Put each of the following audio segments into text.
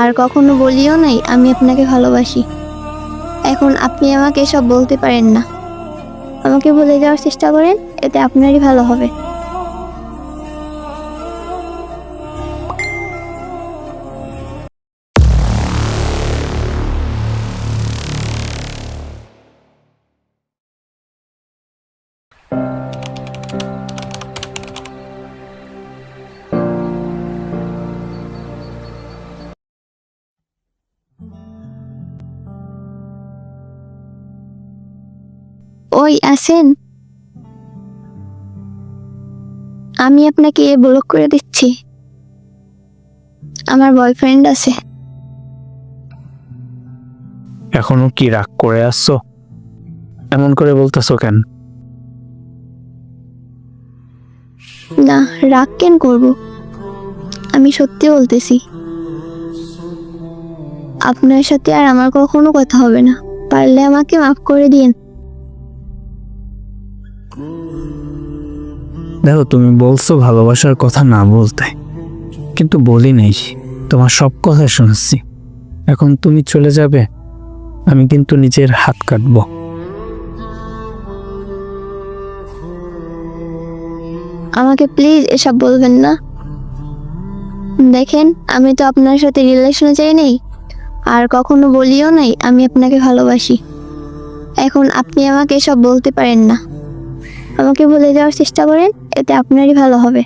আর কখনো বলিও নাই, আমি আপনাকে ভালোবাসি। এখন আপনি আমাকে সব বলতে পারেন না। আমাকে বলে যাওয়ার চেষ্টা করেন, এতে আপনারই ভালো হবে। ওই আছেন? আমি আপনাকে এ ব্লক করে দিচ্ছি। আমার বয়ফ্রেন্ড আছে। এখনও কি রাগ করে আসছো এমন করে বলতেছো কেন? না রাগ কেন করব? আমি সত্যি বলতেছি। আপনার সাথে আর আমার কখনো কথা হবে না। পারলে আমাকে মাফ করে দিন দেখো, তুমি বলছো ভালোবাসার কথা না বলতে, কিন্তু বলি নাই তোমার সব কথা শুনেছি। এখন তুমি চলে যাবে, আমি কিন্তু নিজের হাত কাটবো। আমাকে প্লিজ এসব বলবেন না। দেখেন, আমি তো আপনার সাথে রিলেশনে চাই নেই, আর কখনো বলিও নাই আমি আপনাকে ভালোবাসি। এখন আপনি আমাকে এসব বলতে পারেন না। আমাকে বলে যাওয়ার চেষ্টা করেন, এতে আপনারই ভালো হবে।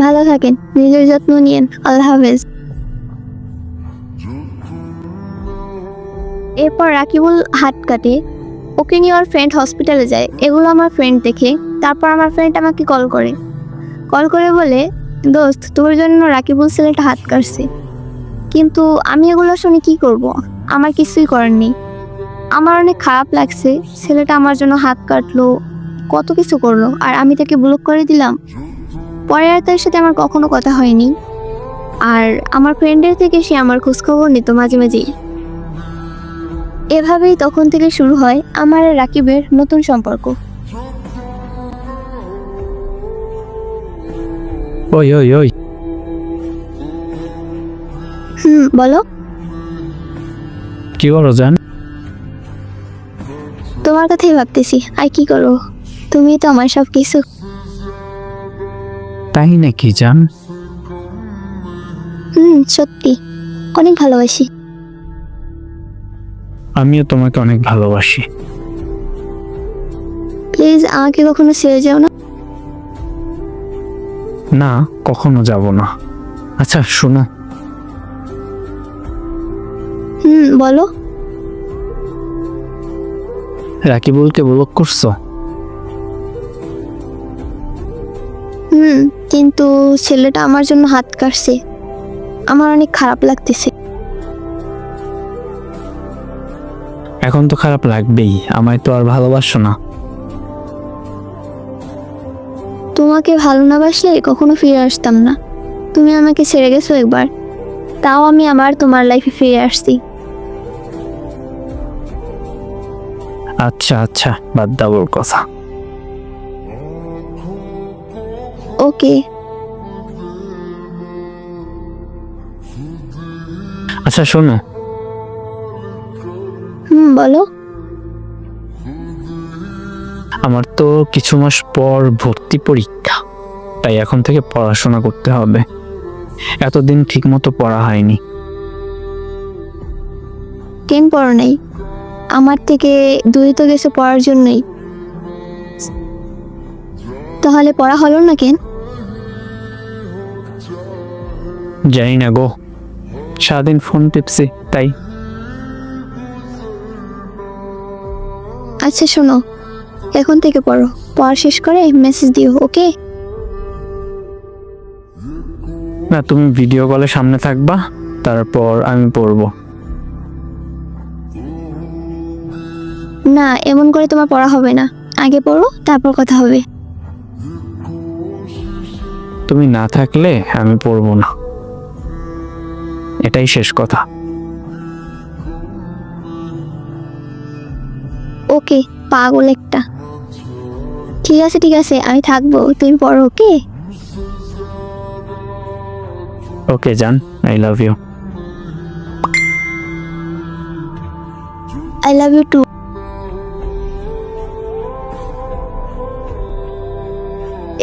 ভালো থাকেন, নিজের যত্ন নিয়েন, আল্লাহ হাফেজ। এরপর রাকিবুল হাত কাটে। ওকে নিয়ে ওর ফ্রেন্ড হসপিটালে যায়। এগুলো আমার ফ্রেন্ড দেখে। তারপর আমার ফ্রেন্ড আমাকে কল করে। কল করে বলে দোস্ত, তোর জন্য রাকিবুল ছেলেটা হাত কাটছে। কিন্তু আমি এগুলো শুনে কি করব? আমার কিছুই করার নেই। আমার অনেক খারাপ লাগছে, ছেলেটা আমার জন্য হাত কাটলো, কত কিছু করল, আর আমি তাকে ব্লক করে দিলাম। পরে আর তার সাথে আমার কখনো কথা হয়নি। আর আমার ফ্রেন্ডের থেকে সে আমার খোঁজখবর নিত মাঝে মাঝেই এভাবেই তখন থেকে শুরু হয় আমার রাকিবের নতুন সম্পর্ক। ওই ওই ওই। হুম বলো। কি করো জান? তোমার কথাই ভাবতেছি আর কি করব? তুমি তো আমার সব কিছু তাই নাকি জান? হুম সত্যি। অনেক ভালোবাসি। আমিও তোমাকে অনেক ভালোবাসি। প্লিজ আমাকে কখনো ছেড়ে যাও না। না কখনো যাব না। আচ্ছা শোনো। হুম বলো। রাকিবুলকে ব্লক করছ? হুম কিন্তু ছেলেটা আমার জন্য হাত কাটছে। আমার অনেক খারাপ লাগতেছে। এখন তো খারাপ লাগবেই আমায় তো আর ভালোবাসো না। তোমাকে ভালো না বাসলে কখনো ফিরে আসতাম না। তুমি আমাকে ছেড়ে গেছো একবার। তাও আমি আবার তোমার লাইফে ফিরে আসছি। আচ্ছা আচ্ছা বাদ দাও ওর কথা। ওকে। আচ্ছা শোনো। হুম বলো। আমার তো কিছু মাস পর ভর্তি পরীক্ষা তাই এখন থেকে পড়াশোনা করতে হবে। এতদিন ঠিকমতো পড়া হয়নি। কেন পড়ো নাই? আমার থেকে দূরে তো গেছে পড়ার জন্যই। তাহলে পড়া হলো না কেন? জানি না গো। সারাদিন ফোন টিপছি তাই। আচ্ছা শোনো এখন থেকে পড়ো। পড়া শেষ করে মেসেজ দিও ওকে? না তুমি ভিডিও কলের সামনে থাকবা তারপর আমি পড়ব। না এমন করে তোমার পড়া হবে না। আগে পড়ো তারপর কথা হবে। তুমি না থাকলে আমি পড়ব না। এটাই শেষ কথা। ওকে পাগল একটা। ঠিক আছে ঠিক আছে আমি থাকব। তুমি পড়ো ওকে? ওকে জান I love you I love you too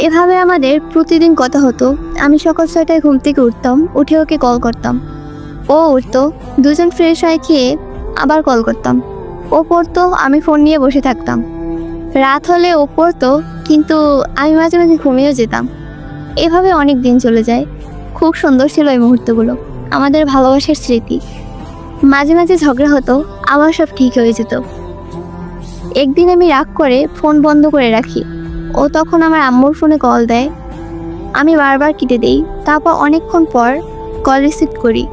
এভাবে আমাদের প্রতিদিন কথা হতো। আমি সকাল ছয়টায় ঘুম থেকে উঠতাম উঠে ওকে কল করতাম। ও উঠতো দুজন ফ্রেশ হয়ে খেয়ে আবার কল করতাম। ও পড়তো আমি ফোন নিয়ে বসে থাকতাম। রাত হলে ও পড়তো, কিন্তু আমি মাঝে মাঝে ঘুমিয়েও যেতাম। এভাবে অনেক দিন চলে যায়। খুব সুন্দর ছিল এই মুহূর্তগুলো, আমাদের ভালোবাসার স্মৃতি। মাঝে মাঝে ঝগড়া হতো, আবার সব ঠিক হয়ে যেত। একদিন আমি রাগ করে ফোন বন্ধ করে রাখি। ও তখন আমার আম্মুর ফোনে কল দেয়। আমি বারবার কেটে দেই। তারপর অনেকক্ষণ পর কল রিসিভ করি।